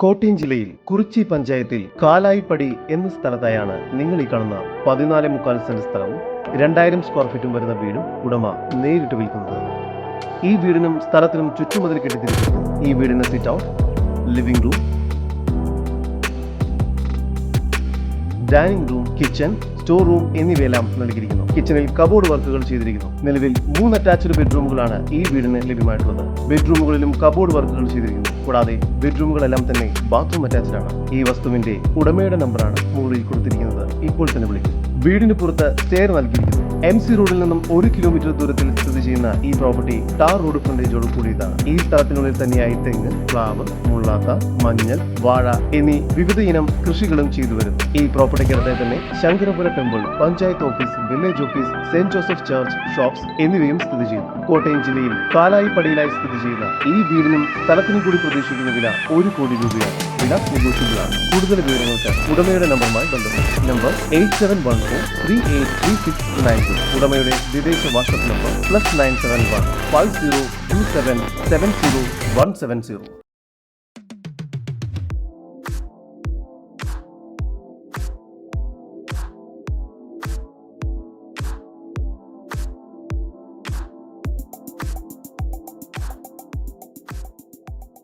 കോട്ടയം ജില്ലയിൽ കുറിച്ചി പഞ്ചായത്തിൽ കാലായിപ്പടി എന്ന സ്ഥലത്തായാണ് നിങ്ങൾ ഈ കാണുന്ന പതിനാല് മുക്കാൽ സെന്റ് സ്ഥലവും രണ്ടായിരം സ്ക്വയർ ഫീറ്റും വരുന്ന വീടും ഉടമ നേരിട്ട് വിൽക്കുന്നത്. ഈ വീടിനും സ്ഥലത്തിനും ചുറ്റുമതിൽ കെട്ടിത്തിരിക്കുന്നു ഈ വീടിന്റെ sit out living room dining room kitchen store room എന്നിവയെല്ലാം നൽകിയിരിക്കുന്നു. കിച്ചണിൽ കബോർഡ് വർക്കുകൾ ചെയ്തിരിക്കുന്നു. നിലവിൽ മൂന്ന് അറ്റാച്ച്ഡ് ബെഡ്റൂമുകളാണ് ഈ വീടിന് ലഭ്യമായിട്ടുള്ളത്. ബെഡ്റൂമുകളിലും കബോർഡ് വർക്കുകൾ ചെയ്തിരിക്കുന്നു. കൂടാതെ ബെഡ്റൂമുകളെല്ലാം തന്നെ ബാത്റൂം അറ്റാച്ച്ഡ് ആണ്. ഈ വസ്തുവിന്റെ ഉടമയുടെ നമ്പറാണ് മുകളിൽ കൊടുത്തിരിക്കുന്നത്. ഇപ്പോൾ തന്നെ വിളിക്കും. വീടിന് പുറത്ത് സ്റ്റെയർ നൽകിയിരിക്കുന്നു. എം സി റോഡിൽ നിന്നും ഒരു കിലോമീറ്റർ ദൂരത്തിൽ സ്ഥിതി ചെയ്യുന്ന ഈ പ്രോപ്പർട്ടി ടാർ റോഡ് ഫ്രണ്ടേജോട് കൂടിയതാണ്. ഈ സ്ഥലത്തിനുള്ളിൽ തന്നെയായി തെങ്ങ് പ്ലാവ് മുള്ളാത്ത മഞ്ഞൾ വാഴ എന്നീ വിവിധ ഇനം കൃഷികളും ചെയ്തു വരുന്നു. ഈ പ്രോപ്പർട്ടിക്കടുത്ത് തന്നെ Shankarapura temple panchayat office village office Saint Joseph church shops എന്നിവയും സ്ഥിതി ചെയ്യുന്നു. കോട്ടയം ജില്ലയിൽ കാലായിപ്പടിയിലായി സ്ഥിതി ചെയ്യുന്ന ഈ വീടിനും സ്ഥലത്തിനും കൂടി പ്രതീക്ഷിക്കുന്ന വില ഒരു കോടി രൂപയാണ്. വില നെഗോഷ്യബിൾ ആണ് കൂടുതൽ വിവരങ്ങൾക്ക് ഉടമയുടെ നമ്പറുമായി ബന്ധപ്പെടും number eight seven one four three eight three six nine two ഉടമയുടെ വിദേശ WhatsApp number plus nine seven one five zero two seven seven zero one seven zero